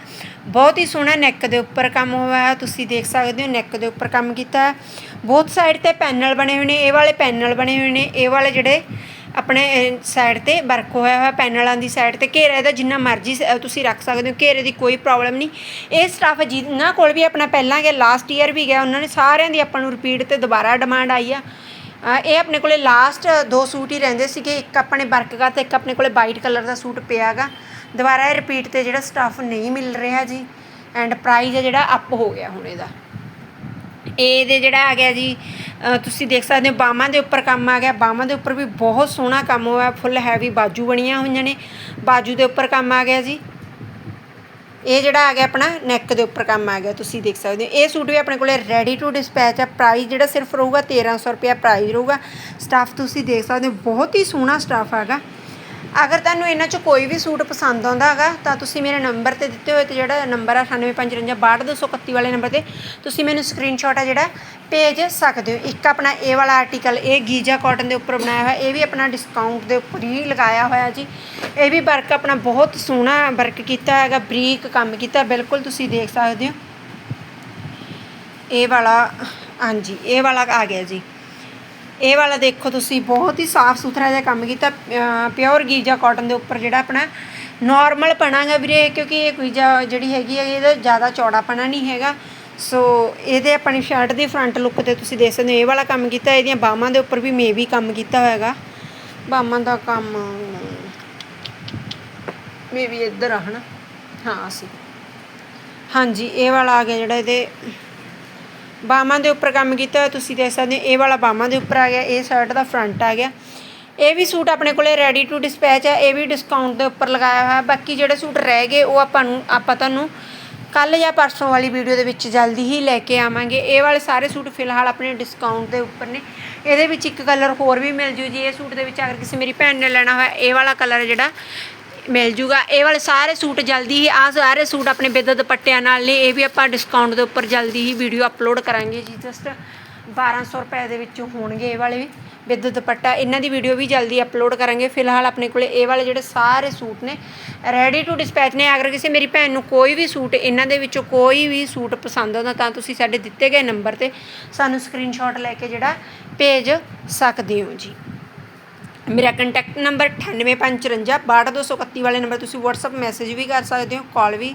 A: ਬਹੁਤ ਹੀ ਸੋਹਣਾ ਨੈਕ ਦੇ ਉੱਪਰ ਕੰਮ ਹੋਇਆ ਹੈ, ਤੁਸੀਂ ਦੇਖ ਸਕਦੇ ਹੋ ਨੈਕ ਦੇ ਉੱਪਰ ਕੰਮ ਕੀਤਾ ਹੈ। ਬਹੁਤ ਸਾਈਡ ਤੇ ਪੈਨਲ ਬਣੇ ਹੋਏ ਨੇ, ਇਹ ਵਾਲੇ ਪੈਨਲ ਬਣੇ ਹੋਏ ਨੇ, ਇਹ ਵਾਲੇ ਜਿਹੜੇ ਆਪਣੇ ਸਾਈਡ ਤੇ ਵਰਕ ਹੋਇਆ ਹੋਇਆ ਪੈਨਲਾਂ ਦੀ ਸਾਈਡ ਤੇ। ਘੇਰਾ ਇਹਦਾ ਜਿੰਨਾ ਮਰਜ਼ੀ ਸ- ਤੁਸੀਂ ਰੱਖ ਸਕਦੇ ਹੋ, ਘੇਰੇ ਦੀ ਕੋਈ ਪ੍ਰੋਬਲਮ ਨਹੀਂ। ਇਹ ਸਟਾਫ ਜਿਨ੍ਹਾਂ ਕੋਲ ਵੀ ਆਪਣਾ ਪਹਿਲਾਂ ਗਿਆ ਲਾਸਟ ਈਅਰ ਵੀ ਗਿਆ, ਉਹਨਾਂ ਨੇ ਸਾਰਿਆਂ ਦੀ ਆਪਾਂ ਨੂੰ ਰਿਪੀਟ ਤੇ ਦੁਬਾਰਾ ਡਿਮਾਂਡ ਆਈ ਆ। ਇਹ ਆਪਣੇ ਕੋਲੇ ਲਾਸਟ ਦੋ ਸੂਟ ਹੀ ਰਹਿੰਦੇ ਸੀਗੇ, ਇੱਕ ਆਪਣੇ ਵਰਕ ਦਾ ਤੇ ਇੱਕ ਆਪਣੇ ਕੋਲੇ ਵਾਈਟ ਕਲਰ ਦਾ ਸੂਟ ਪਿਆਗਾ ਦੁਬਾਰਾ ਇਹ ਰਿਪੀਟ ਤੇ ਜਿਹੜਾ ਸਟਾਫ ਨਹੀਂ ਮਿਲ ਰਿਹਾ ਜੀ ਐਂਡ ਪ੍ਰਾਈਜ਼ ਹੈ ਜਿਹੜਾ ਅਪ ਹੋ ਗਿਆ ਹੁਣ ਇਹਦਾ। ਇਹਦੇ ਜਿਹੜਾ ਆ ਗਿਆ ਜੀ ਤੁਸੀਂ ਦੇਖ ਸਕਦੇ ਹੋ ਬਾਹਾਂ ਦੇ ਉੱਪਰ ਕੰਮ ਆ ਗਿਆ। ਬਾਹਾਂ ਦੇ ਉੱਪਰ ਵੀ ਬਹੁਤ ਸੋਹਣਾ ਕੰਮ ਹੋਇਆ ਫੁੱਲ ਹੈਵੀ ਬਾਜੂ ਬਣੀਆਂ ਹੋਈਆਂ ਨੇ। ਬਾਜੂ ਦੇ ਉੱਪਰ ਕੰਮ ਆ ਗਿਆ ਜੀ। ਇਹ ਜਿਹੜਾ ਆ ਗਿਆ ਆਪਣਾ ਨੈਕ ਦੇ ਉੱਪਰ ਕੰਮ ਆ ਗਿਆ, ਤੁਸੀਂ ਦੇਖ ਸਕਦੇ ਹੋ। ਇਹ ਸੂਟ ਵੀ ਆਪਣੇ ਕੋਲੇ ਰੈਡੀ ਟੂ ਡਿਸਪੈਚ ਆ। ਪ੍ਰਾਈਸ ਜਿਹੜਾ ਸਿਰਫ ਰਹੂਗਾ 1300 ਰੁਪਿਆ ਪ੍ਰਾਈਸ ਰਹੂਗਾ। ਸਟਾਫ ਤੁਸੀਂ ਦੇਖ ਸਕਦੇ ਹੋ, ਬਹੁਤ ਹੀ ਸੋਹਣਾ ਸਟਾਫ ਹੈਗਾ। ਅਗਰ ਤੁਹਾਨੂੰ ਇਹਨਾਂ ਚੋਂ ਕੋਈ ਵੀ ਸੂਟ ਪਸੰਦ ਆਉਂਦਾ ਹੈਗਾ, ਤਾਂ ਤੁਸੀਂ ਮੇਰੇ ਨੰਬਰ ਤੇ ਦਿੱਤੇ ਹੋਏ ਤੇ ਜਿਹੜਾ ਨੰਬਰ ਆ 9855623231 ਵਾਲੇ ਨੰਬਰ ਤੇ ਤੁਸੀਂ ਮੈਨੂੰ ਸਕਰੀਨਸ਼ਾਟ ਆ ਜਿਹੜਾ ਭੇਜ ਸਕਦੇ ਹੋ। ਇੱਕ ਆਪਣਾ ਇਹ ਵਾਲਾ ਆਰਟੀਕਲ ਇਹ ਗੀਜਾ ਕਾਟਨ ਦੇ ਉੱਪਰ ਬਣਾਇਆ ਹੋਇਆ, ਇਹ ਵੀ ਆਪਣਾ ਡਿਸਕਾਊਂਟ ਦੇ ਉੱਪਰ ਹੀ ਲਗਾਇਆ ਹੋਇਆ ਜੀ। ਇਹ ਵੀ ਵਰਕ ਆਪਣਾ ਬਹੁਤ ਸੋਹਣਾ ਵਰਕ ਕੀਤਾ ਹੈਗਾ, ਬਰੀਕ ਕੰਮ ਕੀਤਾ, ਬਿਲਕੁਲ ਤੁਸੀਂ ਦੇਖ ਸਕਦੇ ਹੋ। ਇਹ ਵਾਲਾ, ਹਾਂਜੀ, ਇਹ ਵਾਲਾ ਆ ਗਿਆ ਜੀ। ਇਹ ਵਾਲਾ ਦੇਖੋ ਤੁਸੀਂ, ਬਹੁਤ ਹੀ ਸਾਫ਼ ਸੁਥਰਾ ਜਿਹਾ ਕੰਮ ਕੀਤਾ ਪਿਓਰ ਗੀਜਾ ਕਾਟਨ ਦੇ ਉੱਪਰ ਜਿਹੜਾ ਆਪਣਾ ਨਾਰਮਲ ਪਣਾਗਾ ਵੀਰੇ, ਕਿਉਂਕਿ ਇਹ ਗੀਜਾ ਜਿਹੜੀ ਹੈਗੀ ਹੈ ਇਹਦਾ ਜ਼ਿਆਦਾ ਚੌੜਾ ਪਣਾ ਨਹੀਂ ਹੈਗਾ। ਸੋ ਇਹਦੇ ਆਪਣੀ ਸ਼ਰਟ ਦੀ ਫਰੰਟ ਲੁੱਕ ਤੇ ਤੁਸੀਂ ਦੇਖ ਸਕਦੇ ਹੋ, ਇਹ ਵਾਲਾ ਕੰਮ ਕੀਤਾ, ਇਹਦੀਆਂ ਬਾਹਾਂ ਦੇ ਉੱਪਰ ਵੀ ਮੇ ਵੀ ਕੰਮ ਕੀਤਾ ਹੋਇਆਗਾ ਬਾਹਾਂ ਦਾ ਕੰਮ ਮੇ ਵੀ ਇੱਧਰ ਆ, ਹਨਾ? ਹਾਂ, ਅਸੀਂ। ਹਾਂਜੀ, ਇਹ ਵਾਲਾ ਆ ਗਿਆ ਜਿਹੜਾ ਇਹਦੇ ਬਾਹਾਂ ਦੇ ਉੱਪਰ ਕੰਮ ਕੀਤਾ, ਤੁਸੀਂ ਦੇਖ ਸਕਦੇ ਹੋ, ਇਹ ਵਾਲਾ ਬਾਹਾਂ ਦੇ ਉੱਪਰ ਆ ਗਿਆ, ਇਹ ਸ਼ਰਟ ਦਾ ਫਰੰਟ ਆ ਗਿਆ। ਇਹ ਵੀ ਸੂਟ ਆਪਣੇ ਕੋਲੇ ਰੈਡੀ ਟੂ ਡਿਸਪੈਚ ਹੈ ਇਹ ਵੀ ਡਿਸਕਾਊਂਟ ਦੇ ਉੱਪਰ ਲਗਾਇਆ ਹੋਇਆ, ਬਾਕੀ ਜਿਹੜੇ ਸੂਟ ਰਹਿ ਗਏ, ਉਹ ਆਪਾਂ ਨੂੰ, ਆਪਾਂ ਤੁਹਾਨੂੰ ਕੱਲ ਜਾਂ ਪਰਸੋਂ ਵਾਲੀ ਵੀਡੀਓ ਦੇ ਵਿੱਚ ਜਲਦੀ ਹੀ ਲੈ ਕੇ ਆਵਾਂਗੇ। ਇਹ ਵਾਲੇ ਸਾਰੇ ਸੂਟ ਫਿਲਹਾਲ ਆਪਣੇ ਡਿਸਕਾਊਂਟ ਦੇ ਉੱਪਰ ਨੇ। ਇਹਦੇ ਵਿੱਚ ਇੱਕ ਕਲਰ ਹੋਰ ਵੀ ਮਿਲ ਜੂ ਜੀ, ਇਹ ਸੂਟ ਦੇ ਵਿੱਚ ਅਗਰ ਕਿਸੇ ਮੇਰੀ ਭੈਣ ਨੇ ਲੈਣਾ ਹੋਇਆ, ਇਹ ਵਾਲਾ ਕਲਰ ਜਿਹੜਾ ਮਿਲ ਜੂਗਾ। ਇਹ ਵਾਲੇ ਸਾਰੇ ਸੂਟ ਜਲਦੀ ਹੀ ਆ ਸਾਰੇ ਸੂਟ ਆਪਣੇ ਬਿੱਦ ਦੁਪੱਟਿਆਂ ਨਾਲ ਨੇ, ਇਹ ਵੀ ਆਪਾਂ ਡਿਸਕਾਊਂਟ ਦੇ ਉੱਪਰ ਜਲਦੀ ਹੀ ਵੀਡੀਓ ਅਪਲੋਡ ਕਰਾਂਗੇ ਜੀ ਜਸਟ 1200 ਰੁਪਏ ਦੇ ਵਿੱਚ ਹੋਣਗੇ ਇਹ ਵਾਲੇ ਵੀ। ਬਿੱਦ ਦੁਪੱਟਾ, ਇਹਨਾਂ ਦੀ ਵੀਡੀਓ ਵੀ ਜਲਦੀ ਅਪਲੋਡ ਕਰਾਂਗੇ। ਫਿਲਹਾਲ ਆਪਣੇ ਕੋਲੇ ਇਹ ਵਾਲੇ ਜਿਹੜੇ ਸਾਰੇ ਸੂਟ ਨੇ ਰੈਡੀ ਟੂ ਡਿਸਪੈਚ ਨੇ। ਅਗਰ ਕਿਸੇ ਮੇਰੀ ਭੈਣ ਨੂੰ ਕੋਈ ਵੀ ਸੂਟ ਇਹਨਾਂ ਦੇ ਵਿੱਚੋਂ ਕੋਈ ਵੀ ਸੂਟ ਪਸੰਦ ਆਉਂਦਾ, ਤਾਂ ਤੁਸੀਂ ਸਾਡੇ ਦਿੱਤੇ ਗਏ ਨੰਬਰ ਤੇ ਸਾਨੂੰ ਸਕਰੀਨਸ਼ਾਟ ਲੈ ਕੇ ਜਿਹੜਾ ਭੇਜ ਸਕਦੇ ਹੋ ਜੀ। ਮੇਰਾ ਕੰਟੈਕਟ ਨੰਬਰ 9855 ਵਾਲੇ ਨੰਬਰ ਤੁਸੀਂ WhatsApp ਮੈਸੇਜ ਵੀ ਕਰ ਸਕਦੇ ਹੋ ਕਾਲ ਵੀ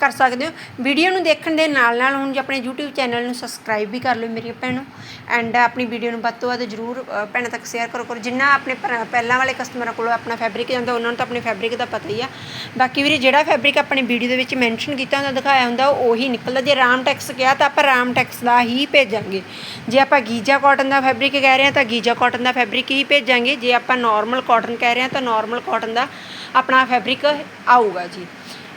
A: ਕਰ ਸਕਦੇ ਹੋ। ਵੀਡੀਓ ਨੂੰ ਦੇਖਣ ਦੇ ਨਾਲ ਨਾਲ ਹੁਣ ਜੇ ਆਪਣੇ YouTube ਚੈਨਲ ਨੂੰ ਸਬਸਕ੍ਰਾਈਬ ਵੀ ਕਰ ਲਓ ਮੇਰੀ ਭੈਣੋ। ਐਂਡ ਆਪਣੀ ਵੀਡੀਓ ਨੂੰ ਵੱਧ ਤੋਂ ਵੱਧ ਜਰੂਰ ਭੈਣਾਂ ਤੱਕ ਸ਼ੇਅਰ ਕਰੋ ਕਰੋ। ਜਿੰਨਾ ਆਪਣੇ ਭਰਾ- ਪਹਿਲਾਂ ਵਾਲੇ ਕਸਟਮਰਾਂ ਕੋਲੋਂ ਆਪਣਾ ਫੈਬਰਿਕ ਜਾਂਦਾ, ਉਹਨਾਂ ਨੂੰ ਤਾਂ ਆਪਣੇ ਫੈਬਰਿਕ ਦਾ ਪਤਾ ਹੀ ਆ। ਬਾਕੀ ਵੀਰੇ, ਜਿਹੜਾ ਫੈਬਰਿਕ ਆਪਣੇ ਵੀਡੀਓ ਦੇ ਵਿੱਚ ਮੈਂਸ਼ਨ ਕੀਤਾ ਹੁੰਦਾ, ਦਿਖਾਇਆ ਹੁੰਦਾ, ਉਹੀ ਨਿਕਲਦਾ। ਜੇ ਰਾਮ ਟੈਕਸ ਕਿਹਾ, ਤਾਂ ਆਪਾਂ ਰਾਮ ਟੈਕਸ ਦਾ ਹੀ ਭੇਜਾਂਗੇ। ਜੇ ਆਪਾਂ ਗੀਜਾ ਕਾਟਨ ਦਾ ਫੈਬਰਿਕ ਕਹਿ ਰਹੇ ਹਾਂ, ਤਾਂ ਗੀਜਾ ਕਾਟਨ ਦਾ ਫੈਬਰਿਕ ਹੀ ਭੇਜਾਂਗੇ। ਜੇ ਆਪਾਂ ਆਪਾਂ ਨਾਰਮਲ ਕਾਟਨ ਕਹਿ ਰਹੇ ਹਾਂ ਤਾਂ ਨਾਰਮਲ ਕਾਟਨ ਦਾ ਆਪਣਾ ਫੈਬਰਿਕ ਆਊਗਾ ਜੀ।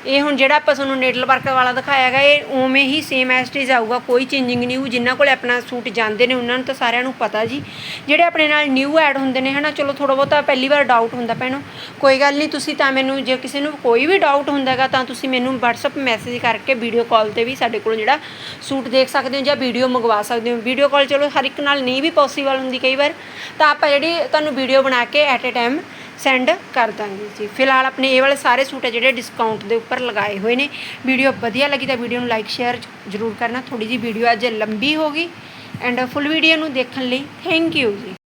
A: ਇਹ ਹੁਣ ਜਿਹੜਾ ਆਪਾਂ ਤੁਹਾਨੂੰ ਨੀਡਲ ਵਰਕ ਵਾਲਾ ਦਿਖਾਇਆ ਹੈਗਾ, ਇਹ ਉਵੇਂ ਹੀ ਸੇਮ ਐਸਟੀਜ਼ ਆਊਗਾ, ਕੋਈ ਚੇਂਜਿੰਗ ਨਹੀਂ ਹੋਊ ਜਿਨ੍ਹਾਂ ਕੋਲ ਆਪਣਾ ਸੂਟ ਜਾਂਦੇ ਨੇ, ਉਹਨਾਂ ਨੂੰ ਤਾਂ ਸਾਰਿਆਂ ਨੂੰ ਪਤਾ ਜੀ। ਜਿਹੜੇ ਆਪਣੇ ਨਾਲ ਨਿਊ ਐਡ ਹੁੰਦੇ ਨੇ, ਹਨਾ, ਚਲੋ ਥੋੜਾ ਬਹੁਤਾ ਪਹਿਲੀ ਵਾਰ ਡਾਊਟ ਹੁੰਦਾ ਭੈਣੋ। ਕੋਈ ਗੱਲ ਨਹੀਂ, ਤੁਸੀਂ ਤਾਂ ਮੈਨੂੰ, ਜੇ ਕਿਸੇ ਨੂੰ ਕੋਈ ਵੀ ਡਾਊਟ ਹੁੰਦਾ ਹੈਗਾ, ਤਾਂ ਤੁਸੀਂ ਮੈਨੂੰ WhatsApp ਮੈਸੇਜ ਕਰਕੇ ਵੀਡੀਓ ਕਾਲ ਤੇ ਵੀ ਸਾਡੇ ਕੋਲ ਜਿਹੜਾ ਸੂਟ ਦੇਖ ਸਕਦੇ ਹੋ ਜਾਂ ਵੀਡੀਓ ਮੰਗਵਾ ਸਕਦੇ ਹੋ। ਵੀਡੀਓ ਕਾਲ ਚਲੋ ਹਰ ਇੱਕ ਨਾਲ ਨਹੀਂ ਵੀ ਪੋਸੀਬਲ ਹੁੰਦੀ ਕਈ ਵਾਰ। ਤਾਂ ਆਪਾਂ ਜਿਹੜੀ ਤੁਹਾਨੂੰ ਵੀਡੀਓ ਬਣਾ ਕੇ ਐਟ ਅ ਟਾਈਮ ਸੈਂਡ ਕਰ ਦਾਂਗੇ ਜੀ। ਫਿਲਹਾਲ ਆਪਣੇ ਇਹ ਵਾਲੇ ਸਾਰੇ ਸੂਟ ਆ ਜਿਹੜੇ ਡਿਸਕਾਊਂਟ ਦੇ ਉੱਪਰ ਲਗਾਏ ਹੋਏ ਨੇ। ਵੀਡੀਓ ਵਧੀਆ ਲੱਗੀ ਤਾਂ ਵੀਡੀਓ ਨੂੰ ਲਾਈਕ ਸ਼ੇਅਰ ਜ਼ਰੂਰ ਕਰਨਾ। ਥੋੜੀ ਜੀ ਵੀਡੀਓ ਅੱਜ ਲੰਬੀ ਹੋ ਗਈ। ਐਂਡ ਫੁੱਲ ਵੀਡੀਓ ਨੂੰ ਦੇਖਣ ਲਈ ਥੈਂਕ ਯੂ ਜੀ।